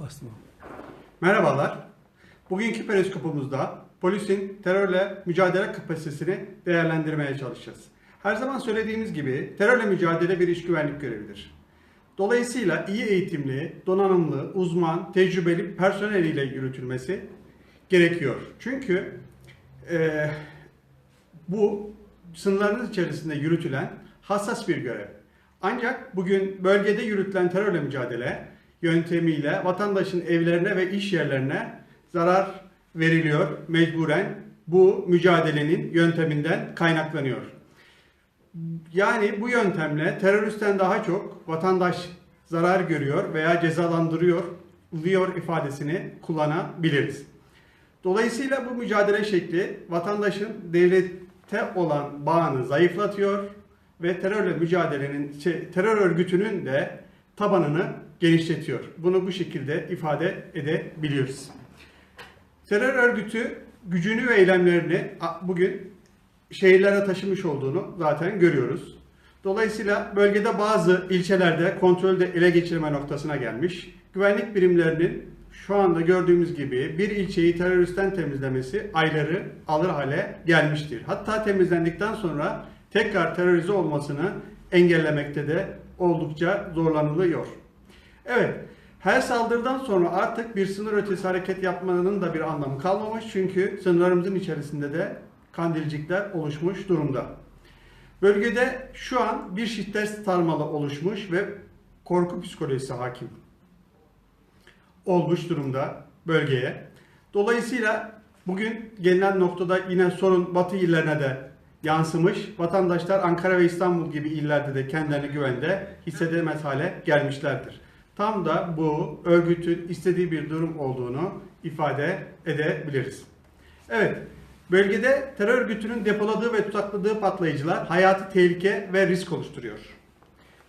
Bastım. Merhabalar. Bugünkü periskopumuzda polisin terörle mücadele kapasitesini değerlendirmeye çalışacağız. Her zaman söylediğimiz gibi terörle mücadele bir iş güvenlik görevidir. Dolayısıyla iyi eğitimli, donanımlı, uzman, tecrübeli personel ile yürütülmesi gerekiyor. Çünkü eee, bu sınırlarınız içerisinde yürütülen hassas bir görev. Ancak bugün bölgede yürütülen terörle mücadele yöntemiyle vatandaşın evlerine ve iş yerlerine zarar veriliyor mecburen bu mücadelenin yönteminden kaynaklanıyor. Yani bu yöntemle teröristten daha çok vatandaş zarar görüyor veya cezalandırıyor diyor ifadesini kullanabiliriz. Dolayısıyla bu mücadele şekli vatandaşın devlete olan bağını zayıflatıyor ve terörle mücadelenin, şey, terör örgütünün de tabanını genişletiyor. Bunu bu şekilde ifade edebiliyoruz. Terör örgütü gücünü ve eylemlerini bugün şehirlere taşımış olduğunu zaten görüyoruz. Dolayısıyla bölgede bazı ilçelerde kontrolde ele geçirme noktasına gelmiş. Güvenlik birimlerinin şu anda gördüğümüz gibi bir ilçeyi teröristten temizlemesi ayları alır hale gelmiştir. Hatta temizlendikten sonra tekrar terörize olmasını engellemekte de oldukça zorlanılıyor. Evet, her saldırıdan sonra artık bir sınır ötesi hareket yapmanın da bir anlamı kalmamış. Çünkü sınırlarımızın içerisinde de kandilcikler oluşmuş durumda. Bölgede şu an bir şiddet sarmalı oluşmuş ve korku psikolojisi hakim olmuş durumda bölgeye. Dolayısıyla bugün gelinen noktada yine sorun Batı illerine de yansımış. Vatandaşlar Ankara ve İstanbul gibi illerde de kendilerini güvende hissedemez hale gelmişlerdir. Tam da bu örgütün istediği bir durum olduğunu ifade edebiliriz. Evet, bölgede terör örgütünün depoladığı ve tutukladığı patlayıcılar hayati tehlike ve risk oluşturuyor.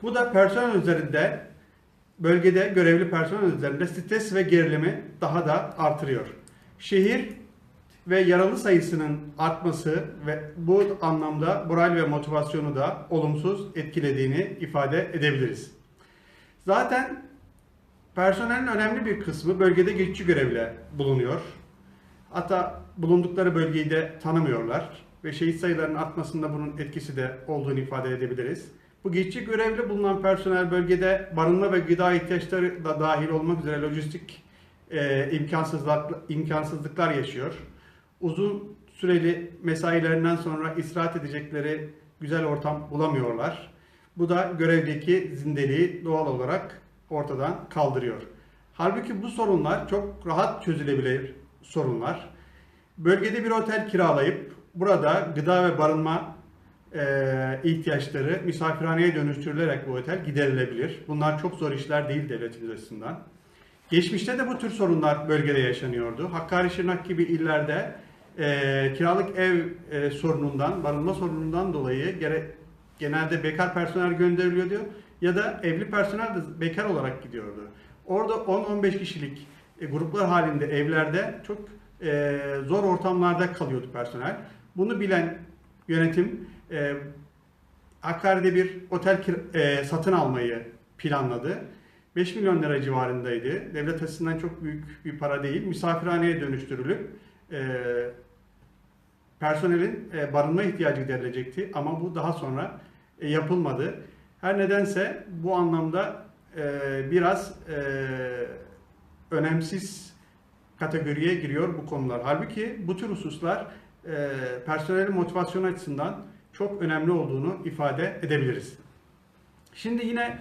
Bu da personel üzerinde bölgede görevli personel üzerinde stres ve gerilimi daha da artırıyor. Şehir ve yaralı sayısının artması ve bu anlamda moral ve motivasyonu da olumsuz etkilediğini ifade edebiliriz. Zaten personelin önemli bir kısmı bölgede geçici görevle bulunuyor. Hatta bulundukları bölgeyi de tanımıyorlar ve şehit sayılarının artmasında bunun etkisi de olduğunu ifade edebiliriz. Bu geçici görevli bulunan personel bölgede barınma ve gıda ihtiyaçları da dahil olmak üzere lojistik e, imkansızlıklar, imkansızlıklar yaşıyor. Uzun süreli mesailerinden sonra istirahat edecekleri güzel ortam bulamıyorlar. Bu da görevdeki zindeliği doğal olarak ortadan kaldırıyor. Halbuki bu sorunlar çok rahat çözülebilir sorunlar. Bölgede bir otel kiralayıp burada gıda ve barınma e, ihtiyaçları misafirhaneye dönüştürülerek bu otel giderilebilir. Bunlar çok zor işler değil devletimiz açısından. Geçmişte de bu tür sorunlar bölgede yaşanıyordu. Hakkari, Şırnak gibi illerde e, kiralık ev e, sorunundan, barınma sorunundan dolayı gere, genelde bekar personel gönderiliyordu ya da evli personel de bekar olarak gidiyordu. Orada 10-15 kişilik e, gruplar halinde evlerde çok e, zor ortamlarda kalıyordu personel. Bunu bilen yönetim e, Hakkari'de bir otel satın almayı planladı. 5 milyon lira civarındaydı. Devlet açısından çok büyük bir para değil. Misafirhaneye dönüştürülüp personelin barınma ihtiyacı giderilecekti. Ama bu daha sonra yapılmadı. Her nedense bu anlamda e, biraz e, önemsiz kategoriye giriyor bu konular. Halbuki bu tür hususlar e, personelin motivasyonu açısından çok önemli olduğunu ifade edebiliriz. Şimdi yine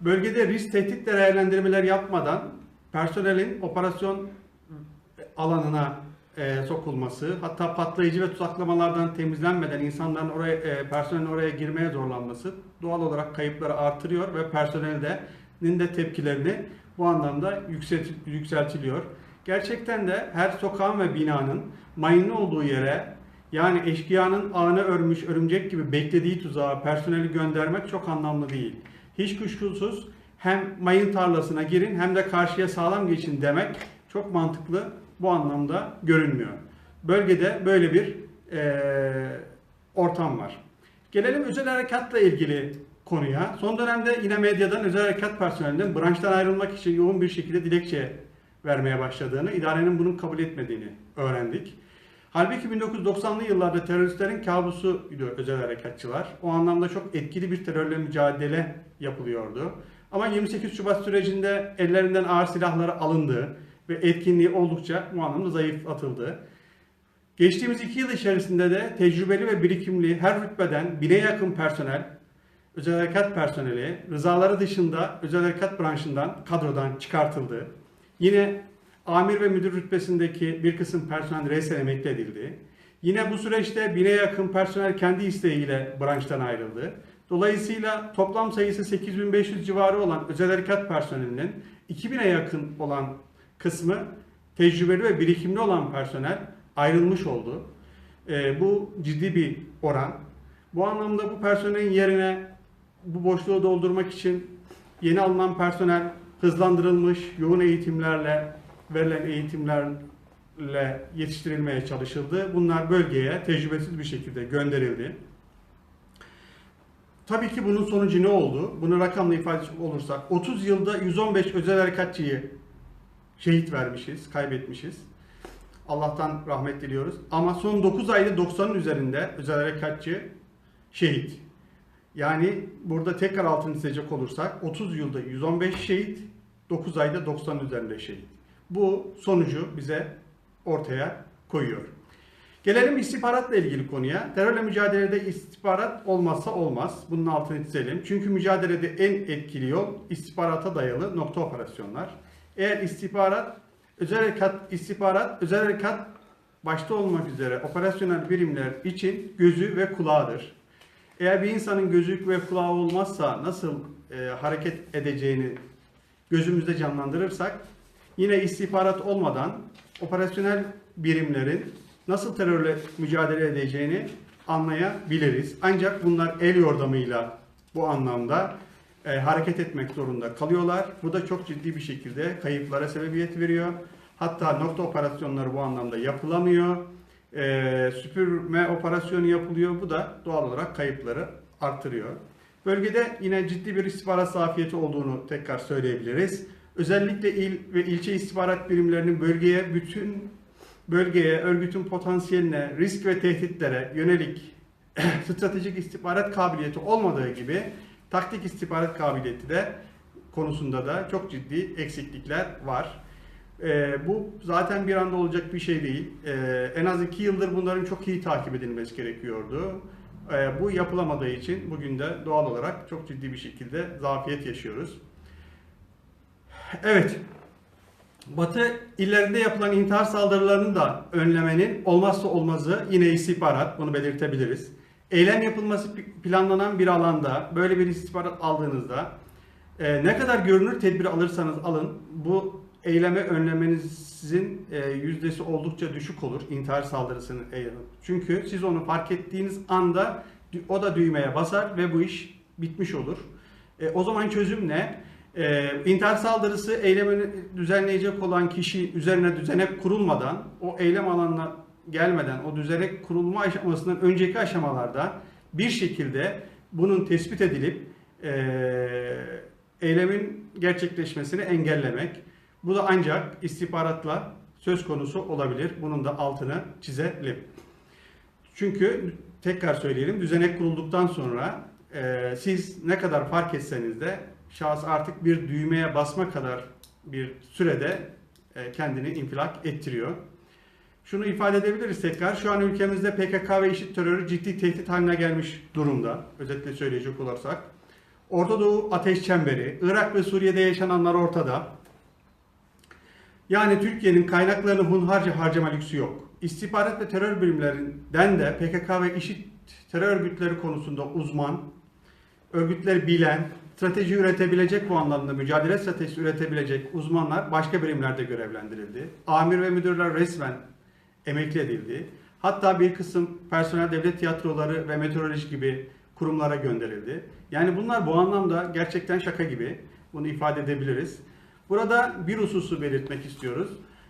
bölgede risk tehdit değerlendirmeler yapmadan personelin operasyon alanına e, sokulması, hatta patlayıcı ve tuzaklamalardan temizlenmeden insanların oraya, e, personelin oraya girmeye zorlanması doğal olarak kayıpları artırıyor ve personelin de tepkilerini bu anlamda yükselt, yükseltiliyor. Gerçekten de her sokağın ve binanın mayınlı olduğu yere yani eşkıyanın ağına örmüş örümcek gibi beklediği tuzağa personeli göndermek çok anlamlı değil. Hiç kuşkusuz hem mayın tarlasına girin hem de karşıya sağlam geçin demek çok mantıklı bu anlamda görünmüyor. Bölgede böyle bir eee, ortam var. Gelelim özel harekatla ilgili konuya. Son dönemde yine medyadan özel harekat personelinin branştan ayrılmak için yoğun bir şekilde dilekçe vermeye başladığını, idarenin bunu kabul etmediğini öğrendik. Halbuki 1990'lı yıllarda teröristlerin kabusuydu özel harekatçılar. O anlamda çok etkili bir terörle mücadele yapılıyordu. Ama 28 Şubat sürecinde ellerinden ağır silahları alındı ve etkinliği oldukça bu anlamda zayıflatıldı. Geçtiğimiz iki yıl içerisinde de tecrübeli ve birikimli her rütbeden bine yakın personel, özel harekat personeli rızaları dışında özel harekat branşından kadrodan çıkartıldı. Yine amir ve müdür rütbesindeki bir kısım personel resen emekli edildi. Yine bu süreçte bine yakın personel kendi isteğiyle branştan ayrıldı. Dolayısıyla toplam sayısı 8500 civarı olan özel harekat personelinin 2000'e yakın olan kısmı tecrübeli ve birikimli olan personel ayrılmış oldu. Ee, bu ciddi bir oran. Bu anlamda bu personelin yerine bu boşluğu doldurmak için yeni alınan personel hızlandırılmış yoğun eğitimlerle verilen eğitimlerle yetiştirilmeye çalışıldı. Bunlar bölgeye tecrübesiz bir şekilde gönderildi. Tabii ki bunun sonucu ne oldu? Bunu rakamla ifade olursak 30 yılda 115 özel harekatçıyı şehit vermişiz, kaybetmişiz. Allah'tan rahmet diliyoruz. Ama son 9 ayda 90'ın üzerinde özel harekatçı şehit. Yani burada tekrar altını çizecek olursak 30 yılda 115 şehit, 9 ayda 90 üzerinde şehit. Bu sonucu bize ortaya koyuyor. Gelelim istihbaratla ilgili konuya. Terörle mücadelede istihbarat olmazsa olmaz. Bunun altını çizelim. Çünkü mücadelede en etkili yol istihbarata dayalı nokta operasyonlar. Eğer istihbarat, özel harekat, istihbarat, özel harekat başta olmak üzere operasyonel birimler için gözü ve kulağıdır. Eğer bir insanın gözü ve kulağı olmazsa nasıl e, hareket edeceğini gözümüzde canlandırırsak yine istihbarat olmadan operasyonel birimlerin nasıl terörle mücadele edeceğini anlayabiliriz. Ancak bunlar el yordamıyla bu anlamda e, hareket etmek zorunda kalıyorlar. Bu da çok ciddi bir şekilde kayıplara sebebiyet veriyor. Hatta nokta operasyonları bu anlamda yapılamıyor. E, süpürme operasyonu yapılıyor. Bu da doğal olarak kayıpları arttırıyor. Bölgede yine ciddi bir istihbarat zafiyeti olduğunu tekrar söyleyebiliriz. Özellikle il ve ilçe istihbarat birimlerinin bölgeye bütün bölgeye, örgütün potansiyeline, risk ve tehditlere yönelik stratejik istihbarat kabiliyeti olmadığı gibi taktik istihbarat kabiliyeti de konusunda da çok ciddi eksiklikler var. Ee, bu zaten bir anda olacak bir şey değil. Ee, en az iki yıldır bunların çok iyi takip edilmesi gerekiyordu. Ee, bu yapılamadığı için bugün de doğal olarak çok ciddi bir şekilde zafiyet yaşıyoruz. Evet, Batı illerinde yapılan intihar saldırılarını da önlemenin olmazsa olmazı yine istihbarat, bunu belirtebiliriz. Eylem yapılması planlanan bir alanda böyle bir istihbarat aldığınızda e, ne kadar görünür tedbir alırsanız alın bu eyleme önlemenizin e, yüzdesi oldukça düşük olur intihar saldırısını eylem. Çünkü siz onu fark ettiğiniz anda o da düğmeye basar ve bu iş bitmiş olur. E, o zaman çözüm ne? Ee, intihar saldırısı eylemini düzenleyecek olan kişi üzerine düzenek kurulmadan, o eylem alanına gelmeden, o düzenek kurulma aşamasından önceki aşamalarda bir şekilde bunun tespit edilip e, eylemin gerçekleşmesini engellemek. Bu da ancak istihbaratla söz konusu olabilir. Bunun da altını çizelim. Çünkü tekrar söyleyelim, düzenek kurulduktan sonra e, siz ne kadar fark etseniz de şahıs artık bir düğmeye basma kadar bir sürede e, kendini infilak ettiriyor. Şunu ifade edebiliriz tekrar. Şu an ülkemizde PKK ve IŞİD terörü ciddi tehdit haline gelmiş durumda. Özetle söyleyecek olursak. Orta Doğu ateş çemberi, Irak ve Suriye'de yaşananlar ortada. Yani Türkiye'nin kaynaklarını hunharca harcama lüksü yok. İstihbarat ve terör birimlerinden de PKK ve IŞİD terör örgütleri konusunda uzman, örgütleri bilen, strateji üretebilecek bu anlamda mücadele stratejisi üretebilecek uzmanlar başka birimlerde görevlendirildi. Amir ve müdürler resmen emekli edildi. Hatta bir kısım personel devlet tiyatroları ve meteoroloji gibi kurumlara gönderildi. Yani bunlar bu anlamda gerçekten şaka gibi. Bunu ifade edebiliriz. Burada bir hususu belirtmek istiyoruz.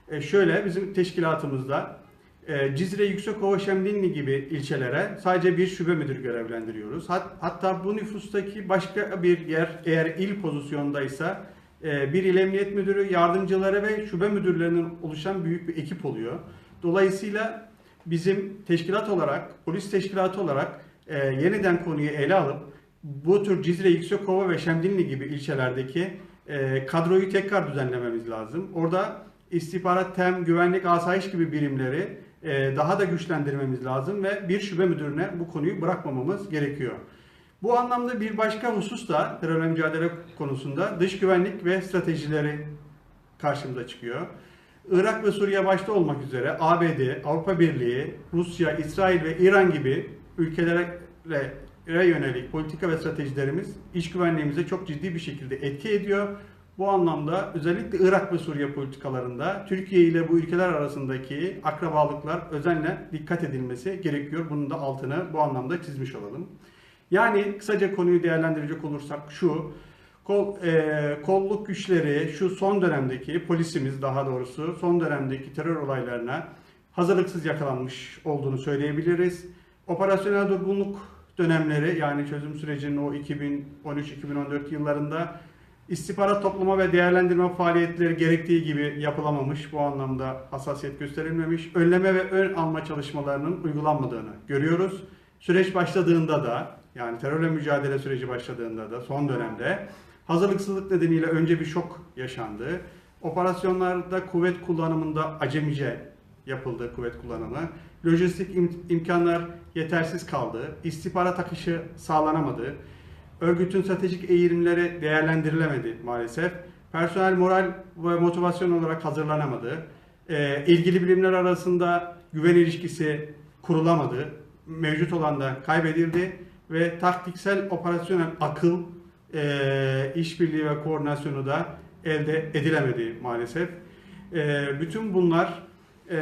E şöyle bizim teşkilatımızda E, Cizre, Yüksekova, Şemdinli gibi ilçelere sadece bir şube müdürü görevlendiriyoruz. Hat- hatta bu nüfustaki başka bir yer eğer il pozisyondaysa e, bir il emniyet müdürü, yardımcıları ve şube müdürlerinin oluşan büyük bir ekip oluyor. Dolayısıyla bizim teşkilat olarak, polis teşkilatı olarak e, yeniden konuyu ele alıp bu tür Cizre, Yüksekova ve Şemdinli gibi ilçelerdeki e, kadroyu tekrar düzenlememiz lazım. Orada istihbarat, tem, güvenlik, asayiş gibi birimleri e, daha da güçlendirmemiz lazım ve bir şube müdürüne bu konuyu bırakmamamız gerekiyor. Bu anlamda bir başka husus da terörle mücadele konusunda dış güvenlik ve stratejileri karşımıza çıkıyor. Irak ve Suriye başta olmak üzere ABD, Avrupa Birliği, Rusya, İsrail ve İran gibi ülkelere yönelik politika ve stratejilerimiz iç güvenliğimize çok ciddi bir şekilde etki ediyor. Bu anlamda özellikle Irak ve Suriye politikalarında Türkiye ile bu ülkeler arasındaki akrabalıklar özenle dikkat edilmesi gerekiyor. Bunun da altını bu anlamda çizmiş olalım. Yani kısaca konuyu değerlendirecek olursak şu, kol, e, kolluk güçleri şu son dönemdeki polisimiz daha doğrusu son dönemdeki terör olaylarına hazırlıksız yakalanmış olduğunu söyleyebiliriz. Operasyonel durgunluk dönemleri yani çözüm sürecinin o 2013-2014 yıllarında istihbarat toplama ve değerlendirme faaliyetleri gerektiği gibi yapılamamış. Bu anlamda hassasiyet gösterilmemiş. Önleme ve ön alma çalışmalarının uygulanmadığını görüyoruz. Süreç başladığında da yani terörle mücadele süreci başladığında da son dönemde hazırlıksızlık nedeniyle önce bir şok yaşandı. Operasyonlarda kuvvet kullanımında acemice yapıldı kuvvet kullanımı. Lojistik im- imkanlar yetersiz kaldı. İstihbarat akışı sağlanamadı. Örgütün stratejik eğilimleri değerlendirilemedi maalesef. Personel moral ve motivasyon olarak hazırlanamadı. Ee, ilgili bilimler arasında güven ilişkisi kurulamadı. Mevcut olan da kaybedildi ve taktiksel operasyonel akıl, e, işbirliği ve koordinasyonu da elde edilemedi maalesef. E, bütün bunlar e,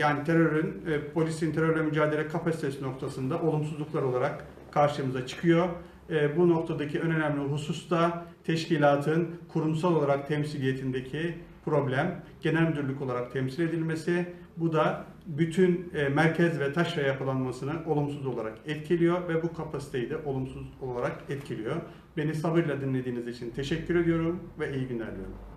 yani terörün, e, polisin terörle mücadele kapasitesi noktasında olumsuzluklar olarak karşımıza çıkıyor. E, bu noktadaki en önemli husus da teşkilatın kurumsal olarak temsiliyetindeki problem genel müdürlük olarak temsil edilmesi. Bu da bütün e, merkez ve taşra yapılanmasını olumsuz olarak etkiliyor ve bu kapasiteyi de olumsuz olarak etkiliyor. Beni sabırla dinlediğiniz için teşekkür ediyorum ve iyi günler diliyorum.